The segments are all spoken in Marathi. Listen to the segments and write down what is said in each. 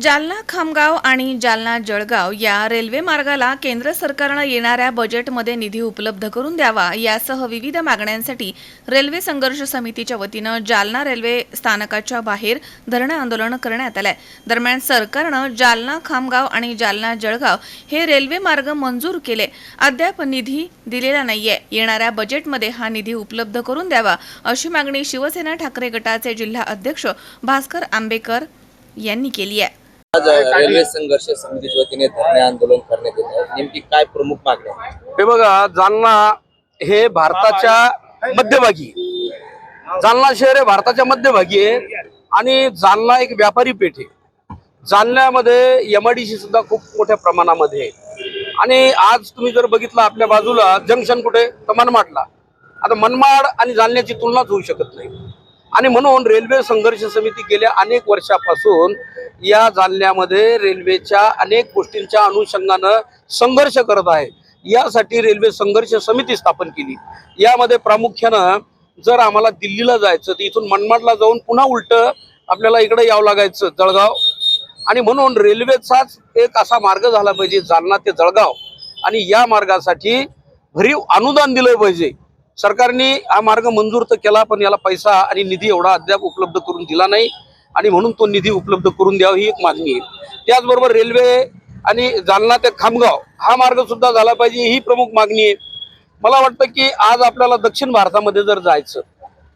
जालना खामगाव आणि जालना जळगाव या रेल्वे मार्गाला केंद्र सरकारनं येणाऱ्या बजेटमध्ये निधी उपलब्ध करून द्यावा यासह विविध मागण्यांसाठी रेल्वे संघर्ष समितीच्या वतीनं जालना रेल्वे स्थानकाच्या बाहेर धरणे आंदोलन करण्यात आलंय. दरम्यान सरकारनं जालना खामगाव आणि जालना जळगाव हे रेल्वे मार्ग मंजूर केले. अद्याप निधी दिलेला नाहीये. येणाऱ्या बजेटमध्ये हा निधी उपलब्ध करून द्यावा अशी मागणी शिवसेना ठाकरे गटाचे जिल्हा अध्यक्ष भास्कर आंबेकर यांनी केली आहे. आज रेल्वे संघर्ष समितीच्या वतीने धरणे आंदोलन करण्यात येत आहे. नेमकी काय प्रमुख मागण्या? हे बघा जालना हे भारताच्या मध्यभागी. जालना शहर हे भारताच्या मध्यभागी आहे. आणि जालना एक व्यापारी पेठ आहे. जालन्यामध्ये एमआयडीसी सुद्धा खूप मोठ्या प्रमाणामध्ये आहे. आणि आज तुम्ही जर बघितलं आपल्या बाजूला जंक्शन कुठे? तर मनमाडला. आता मनमाड आणि जालन्याची तुलनाच होऊ शकत नाही. आणि म्हणून रेल्वे संघर्ष समिती गेल्या अनेक वर्षापासून या जालन्यामध्ये रेल्वेच्या अनेक गोष्टींच्या अनुषंगानं संघर्ष करत आहे. यासाठी रेल्वे संघर्ष समिती स्थापन केली. यामध्ये प्रामुख्यानं जर आम्हाला दिल्लीला जायचं तर इथून मनमाडला जाऊन पुन्हा उलट आपल्याला इकडे यावं लागायचं जळगाव. आणि म्हणून रेल्वेचाच एक असा मार्ग झाला पाहिजे जालना ते जळगाव. आणि या मार्गासाठी भरीव अनुदान दिलं पाहिजे. सरकारने हा मार्ग मंजूर तर केला पण याला पैसा आणि निधी एवढा अद्याप उपलब्ध करून दिला नाही. आणि म्हणून तो निधी उपलब्ध करून द्यावा ही एक मागणी आहे. त्याचबरोबर रेल्वे आणि जालना ते खामगाव हा मार्ग सुद्धा झाला पाहिजे ही प्रमुख मागणी आहे. मला वाटतं की आज आपल्याला दक्षिण भारतामध्ये जर जायचं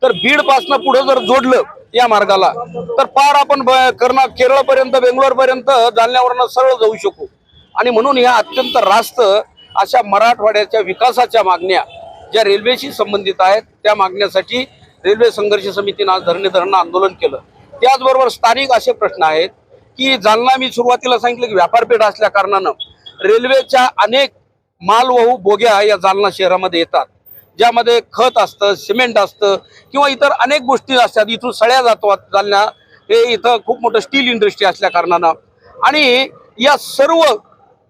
तर बीडपासनं पुढं पुढे जर जोडलं या मार्गाला तर पार आपण ब- कर्ना केरळपर्यंत बेंगलोरपर्यंत जालन्यावरनं सरळ जाऊ शकू. आणि म्हणून ह्या अत्यंत रास्त अशा मराठवाड्याच्या विकासाच्या मागण्या ज्या रेल्वेशी संबंधित आहेत त्या मागण्यासाठी रेल्वे संघर्ष समितीनं आज धरणे धरणं आंदोलन केलं. त्याचबरोबर स्थानिक असे प्रश्न आहेत की जालना मी सुरुवातीला सांगितलं की व्यापारपेठ असल्या कारणानं रेल्वेच्या अनेक मालवाहू बोग्या या जालना शहरामध्ये येतात. ज्यामध्ये खत असतं सिमेंट असतं किंवा इतर अनेक गोष्टी असतात. इथून सळ्या जातात जालना हे इथं खूप मोठं स्टील इंडस्ट्री असल्या कारणानं. आणि या सर्व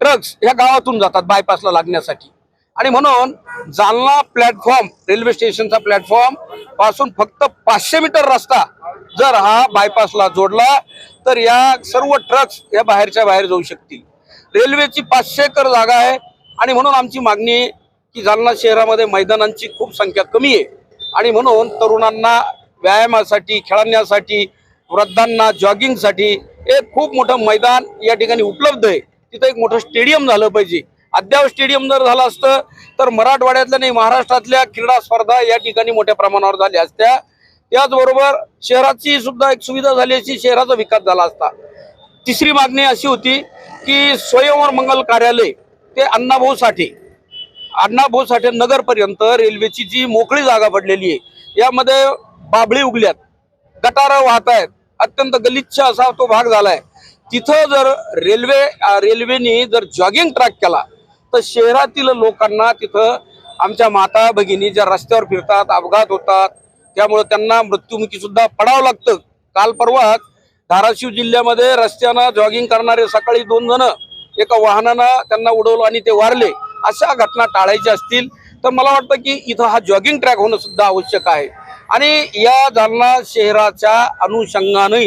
ट्रक्स ह्या गावातून जातात बायपासला लागण्यासाठी. आणि म्हणून जालना प्लॅटफॉर्म रेल्वे स्टेशनचा प्लॅटफॉर्मपासून फक्त पाचशे मीटर रस्ता जर हा बायपासला जोडला तर या सर्व ट्रक्स या बाहेरच्या बाहेर जाऊ शकतील. रेल्वेची पाचशे एकर जागा आहे आणि म्हणून आमची मागणी की जालना शहरामध्ये मैदानांची खूप संख्या कमी आहे. आणि म्हणून तरुणांना व्यायामासाठी खेळण्यासाठी वृद्धांना जॉगिंगसाठी एक खूप मोठं मैदान या ठिकाणी उपलब्ध आहे. तिथं एक मोठं स्टेडियम झालं पाहिजे. अद्याप स्टेडियम जर झालं असतं तर मराठवाड्यातल्या नाही महाराष्ट्रातल्या क्रीडा स्पर्धा या ठिकाणी मोठ्या प्रमाणावर झाल्या असत्या. त्याचबरोबर शहराची सुद्धा एक सुविधा झाली असती शहराचा विकास झाला असता. तिसरी मागणी अशी होती की स्वयंवर मंगल कार्यालय ते अण्णाभाऊ साठे अण्णाभाऊ साठे नगरपर्यंत रेल्वेची जी मोकळी जागा पडलेली आहे यामध्ये बाबळी उगल्यात गटारं वाहत आहेत अत्यंत गलिच्छ असा तो भाग झालाय. तिथं जर रेल्वे रेल्वेने जर जॉगिंग ट्रॅक केला तर शहरातील लोकांना तिथं आमच्या माता भगिनी ज्या रस्त्यावर फिरतात अपघात होतात त्यामुळे त्यांना मृत्युमुखी सुद्धा पडावं लागतं. काल परवा धाराशिव जिल्ह्यामध्ये रस्त्यानं जॉगिंग करणारे सकाळी दोन जण एका वाहनानं त्यांना उडवलं आणि ते वारले. अशा घटना टाळायच्या असतील तर मला वाटतं की इथं हा जॉगिंग ट्रॅक होणं सुद्धा आवश्यक आहे. आणि या जालना शहराच्या अनुषंगाने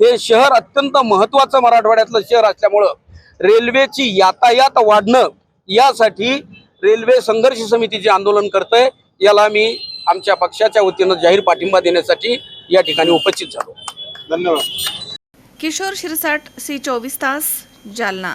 हे शहर अत्यंत महत्वाचं मराठवाड्यातलं शहर असल्यामुळं रेल्वेची यातायात वाढणं यासाठी रेल्वे संघर्ष समिती जे आंदोलन करतंय याला मी आमच्या पक्षाच्या वतीनं जाहीर पाठिंबा देण्यासाठी या ठिकाणी उपस्थित झालो. धन्यवाद. किशोर शिरसाट सी चोवीस तास जालना.